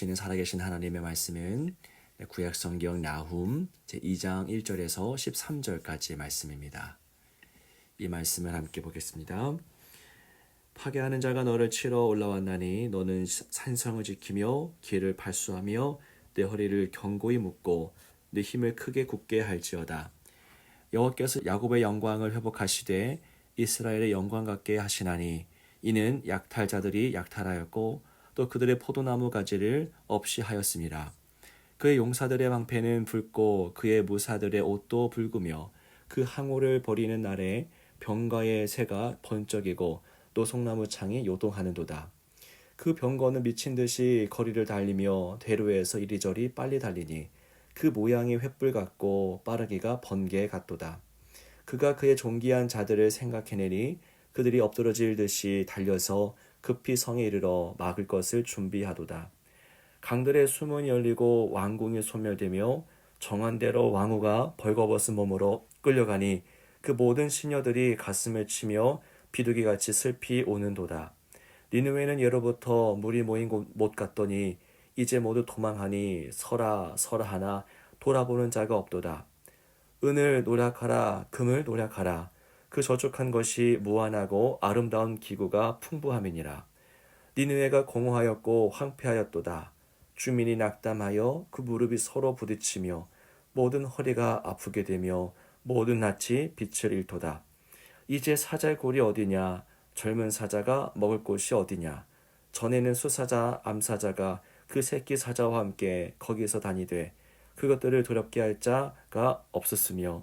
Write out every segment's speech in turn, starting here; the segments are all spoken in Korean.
주시는 살아계신 하나님의 말씀은 구약 성경 나훔 제2장 1절에서 13절까지의 말씀입니다. 이 말씀을 함께 보겠습니다. 파괴하는 자가 너를 치러 올라왔나니 너는 산성을 지키며 길을 발수하며 내 허리를 견고히 묶고 내 힘을 크게 굳게 할지어다. 여호와께서 야곱의 영광을 회복하시되 이스라엘의 영광 같게 하시나니 이는 약탈자들이 약탈하였고 또 그들의 포도나무 가지를 없이 하였습니다. 그의 용사들의 방패는 붉고 그의 무사들의 옷도 붉으며 그 항우를 버리는 날에 병가의 새가 번쩍이고 또 송나무 창이 요동하는도다. 그 병거는 미친 듯이 거리를 달리며 대로에서 이리저리 빨리 달리니 그 모양이 횃불 같고 빠르기가 번개 같도다. 그가 그의 존귀한 자들을 생각해내니 그들이 엎드러질 듯이 달려서 급히 성에 이르러 막을 것을 준비하도다. 강들의 수문이 열리고 왕궁이 소멸되며 정한 대로 왕후가 벌거벗은 몸으로 끌려가니 그 모든 시녀들이 가슴을 치며 비둘기같이 슬피 오는도다. 니느웨는 예로부터 물이 모인 곳 같더니 이제 모두 도망하니 서라 서라 하나 돌아보는 자가 없도다. 은을 노력하라 금을 노력하라 그 저축한 것이 무한하고 아름다운 기구가 풍부함이니라. 니느웨가 공허하였고 황폐하였도다. 주민이 낙담하여 그 무릎이 서로 부딪히며 모든 허리가 아프게 되며 모든 낯이 빛을 잃도다. 이제 사자의 골이 어디냐? 젊은 사자가 먹을 곳이 어디냐? 전에는 수사자, 암사자가 그 새끼 사자와 함께 거기서 다니되 그것들을 두렵게 할 자가 없었으며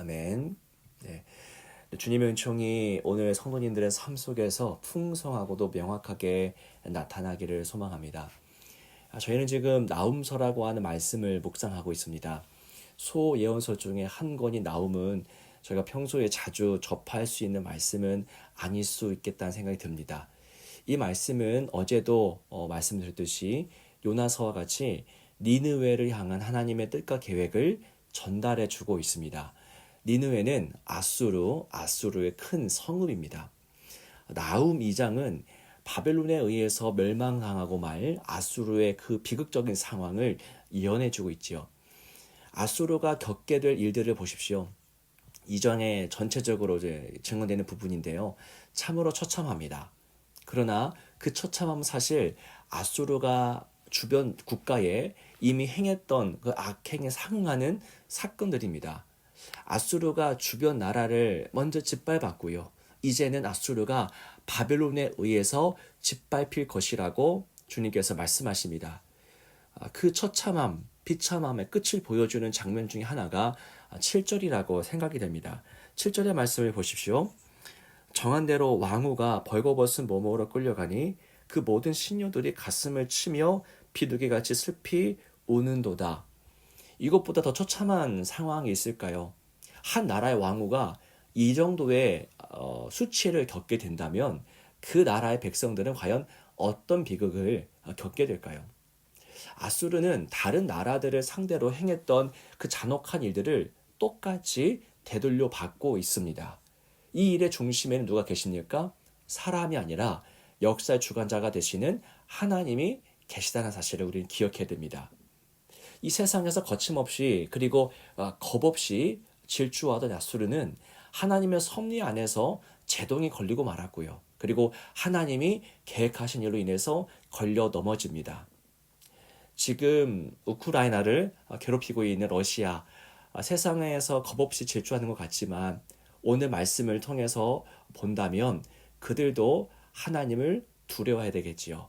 아멘. 네. 주님의 은총이 오늘 성도님들의 삶 속에서 풍성하고도 명확하게 나타나기를 소망합니다. 아, 저희는 지금 나움서라고 하는 말씀을 묵상하고 있습니다. 소 예언서 중에 한 권이 나움은 저희가 평소에 자주 접할 수 있는 말씀은 아닐 수 있겠다는 생각이 듭니다. 이 말씀은 어제도 어, 말씀드렸듯이 요나서와 같이 니느웨를 향한 하나님의 뜻과 계획을 전달해 주고 있습니다. 니느웨는 아수르, 아수르의 큰 성읍입니다. 나움 2장은 바벨론에 의해서 멸망당하고 말 아수르의 그 비극적인 상황을 이어내 주고 있지요. 아수르가 겪게 될 일들을 보십시오. 이전에 전체적으로 이제 증언되는 부분인데요. 참으로 처참합니다. 그러나 그 처참함은 사실 아수르가 주변 국가에 이미 행했던 그 악행에 상응하는 사건들입니다. 아수르가 주변 나라를 먼저 짓밟았고요. 이제는 아수르가 바벨론에 의해서 짓밟힐 것이라고 주님께서 말씀하십니다. 아, 그 처참함, 비참함의 끝을 보여주는 장면 중에 하나가 7절이라고 생각이 됩니다. 7절의 말씀을 보십시오. 정한 대로 왕후가 벌거벗은 몸으로 끌려가니 그 모든 신녀들이 가슴을 치며 비둘기같이 슬피 우는도다. 이것보다 더 처참한 상황이 있을까요? 한 나라의 왕후가 이 정도의 어, 수치를 겪게 된다면 그 나라의 백성들은 과연 어떤 비극을 겪게 될까요? 아수르는 다른 나라들을 상대로 행했던 그 잔혹한 일들을 똑같이 되돌려 받고 있습니다. 이 일의 중심에는 누가 계십니까? 사람이 아니라 역사의 주관자가 되시는 하나님이 계시다는 사실을 우리는 기억해야 됩니다. 이 세상에서 거침없이 그리고 어, 겁 없이 질주하던 야수르는 하나님의 섭리 안에서 제동이 걸리고 말았고요. 그리고 하나님이 계획하신 일로 인해서 걸려 넘어집니다. 지금 우크라이나를 괴롭히고 있는 러시아 아, 세상에서 겁없이 질주하는 것 같지만 오늘 말씀을 통해서 본다면 그들도 하나님을 두려워해야 되겠지요.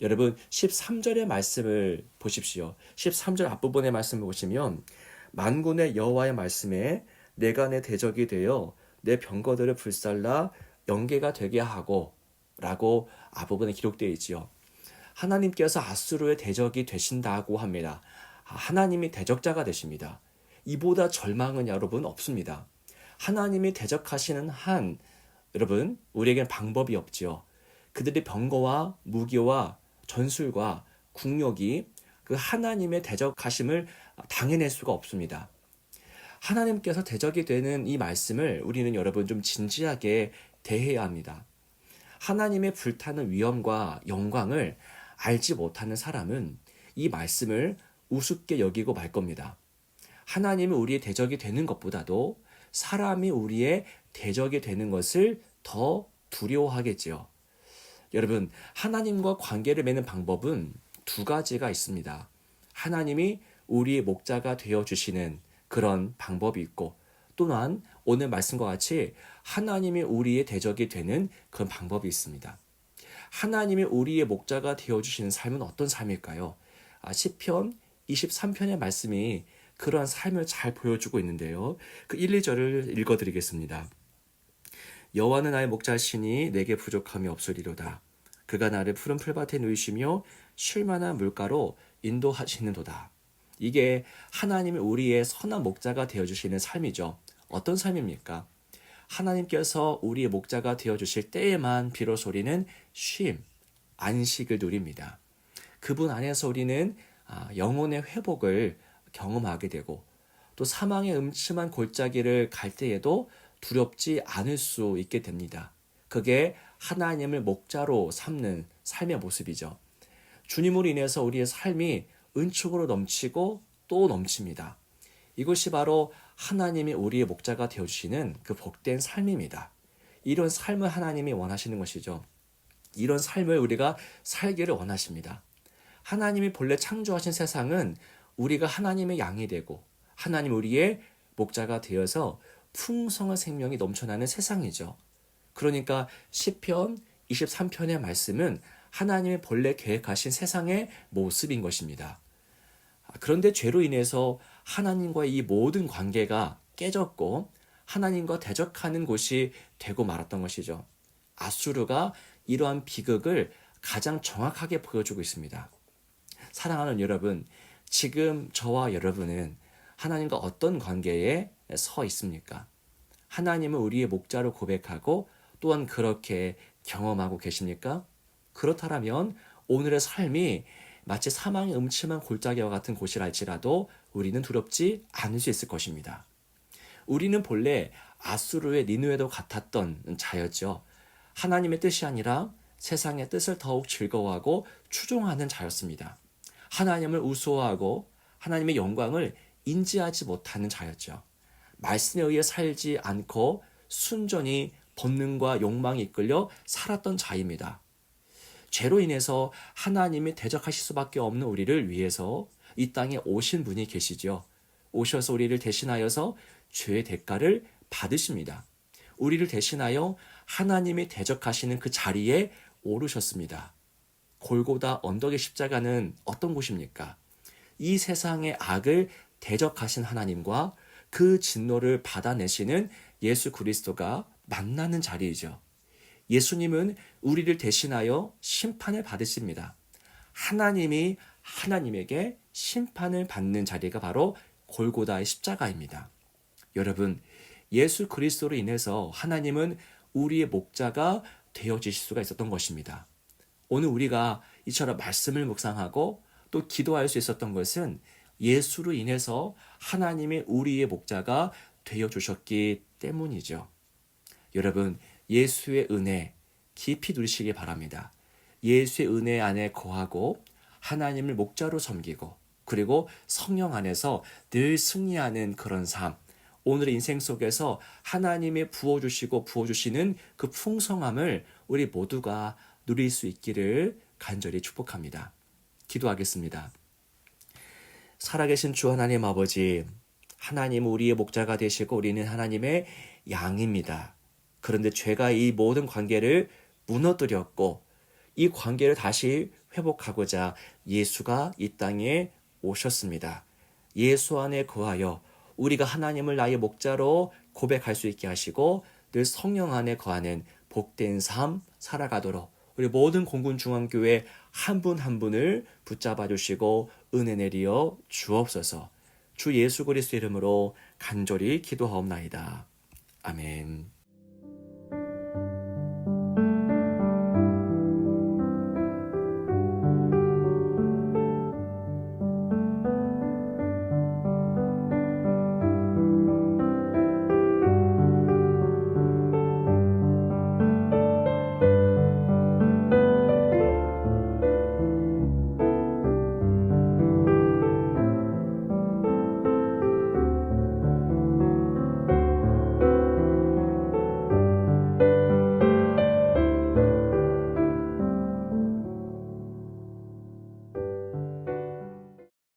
여러분 13절의 말씀을 보십시오. 13절 앞부분의 말씀을 보시면 만군의 여호와의 말씀에 내가 내 대적이 되어 내 병거들을 불살라 연계가 되게 하고 라고 앞부분에 기록되어 있지요. 하나님께서 아수르의 대적이 되신다고 합니다. 아, 하나님이 대적자가 되십니다. 이보다 절망은 여러분 없습니다. 하나님이 대적하시는 한 여러분 우리에겐 방법이 없지요. 그들의 병거와 무기와 전술과 국력이 그 하나님의 대적하심을 당해낼 수가 없습니다. 하나님께서 대적이 되는 이 말씀을 우리는 여러분 좀 진지하게 대해야 합니다. 하나님의 불타는 위엄과 영광을 알지 못하는 사람은 이 말씀을 우습게 여기고 말 겁니다. 하나님이 우리의 대적이 되는 것보다도 사람이 우리의 대적이 되는 것을 더 두려워하겠지요. 여러분, 하나님과 관계를 맺는 방법은 두 가지가 있습니다. 하나님이 우리의 목자가 되어 주시는 그런 방법이 있고 또한 오늘 말씀과 같이 하나님이 우리의 대적이 되는 그런 방법이 있습니다. 하나님이 우리의 목자가 되어 주시는 삶은 어떤 삶일까요? 아, 시편 23편의 말씀이 그러한 삶을 잘 보여주고 있는데요. 그 1, 2절을 읽어 드리겠습니다. 여호와는 나의 목자시니 내게 부족함이 없으리로다. 그가 나를 푸른 풀밭에 누이시며 쉴만한 물가로 인도하시는도다. 이게 하나님이 우리의 선한 목자가 되어 주시는 삶이죠. 어떤 삶입니까? 하나님께서 우리의 목자가 되어 주실 때에만 비로소 우리는 쉼, 안식을 누립니다. 그분 안에서 우리는 아, 영혼의 회복을 경험하게 되고 또 사망의 음침한 골짜기를 갈 때에도 두렵지 않을 수 있게 됩니다. 그게 하나님을 목자로 삼는 삶의 모습이죠. 주님으로 인해서 우리의 삶이 은축으로 넘치고 또 넘칩니다. 이것이 바로 하나님이 우리의 목자가 되어주시는 그 복된 삶입니다. 이런 삶을 하나님이 원하시는 것이죠. 이런 삶을 우리가 살기를 원하십니다. 하나님이 본래 창조하신 세상은 우리가 하나님의 양이 되고 하나님 우리의 목자가 되어서 풍성한 생명이 넘쳐나는 세상이죠. 그러니까 시편 23편의 말씀은 하나님의 본래 계획하신 세상의 모습인 것입니다. 그런데 죄로 인해서 하나님과의 이 모든 관계가 깨졌고 하나님과 대적하는 곳이 되고 말았던 것이죠. 아수르가 이러한 비극을 가장 정확하게 보여주고 있습니다. 사랑하는 여러분, 지금 저와 여러분은 하나님과 어떤 관계에 서 있습니까? 하나님은 우리의 목자로 고백하고 또한 그렇게 경험하고 계십니까? 그렇다면 오늘의 삶이 마치 사망의 음침한 골짜기와 같은 곳이랄지라도 우리는 두렵지 않을 수 있을 것입니다. 우리는 본래 아수르의 니누에도 같았던 자였죠. 하나님의 뜻이 아니라 세상의 뜻을 더욱 즐거워하고 추종하는 자였습니다. 하나님을 우스워하고 하나님의 영광을 인지하지 못하는 자였죠. 말씀에 의해 살지 않고 순전히 본능과 욕망이 이끌려 살았던 자입니다. 죄로 인해서 하나님이 대적하실 수밖에 없는 우리를 위해서 이 땅에 오신 분이 계시죠. 오셔서 우리를 대신하여서 죄의 대가를 받으십니다. 우리를 대신하여 하나님이 대적하시는 그 자리에 오르셨습니다. 골고다 언덕의 십자가는 어떤 곳입니까? 이 세상의 악을 대적하신 하나님과 그 진노를 받아내시는 예수 그리스도가 만나는 자리이죠. 예수님은 우리를 대신하여 심판을 받으십니다. 하나님이 하나님에게 심판을 받는 자리가 바로 골고다의 십자가입니다. 여러분, 예수 그리스도로 인해서 하나님은 우리의 목자가 되어지실 수가 있었던 것입니다. 오늘 우리가 이처럼 말씀을 묵상하고 또 기도할 수 있었던 것은 예수로 인해서 하나님의 우리의 목자가 되어 주셨기 때문이죠. 여러분, 예수의 은혜 깊이 누리시기 바랍니다. 예수의 은혜 안에 거하고 하나님을 목자로 섬기고 그리고 성령 안에서 늘 승리하는 그런 삶. 오늘의 인생 속에서 하나님의 부어주시고 부어주시는 그 풍성함을 우리 모두가 누릴 수 있기를 간절히 축복합니다. 기도하겠습니다. 살아계신 주 하나님 아버지, 하나님 우리의 목자가 되시고 우리는 하나님의 양입니다. 그런데 죄가 이 모든 관계를 무너뜨렸고 이 관계를 다시 회복하고자 예수가 이 땅에 오셨습니다. 예수 안에 거하여 우리가 하나님을 나의 목자로 고백할 수 있게 하시고 늘 성령 안에 거하는 복된 삶 살아가도록 우리 모든 공군 중앙교회 한 분한 분을 붙잡아 주시고 은혜 내리어 주옵소서. 주 예수 그리스도 이름으로 간절히 기도하옵나이다. 아멘.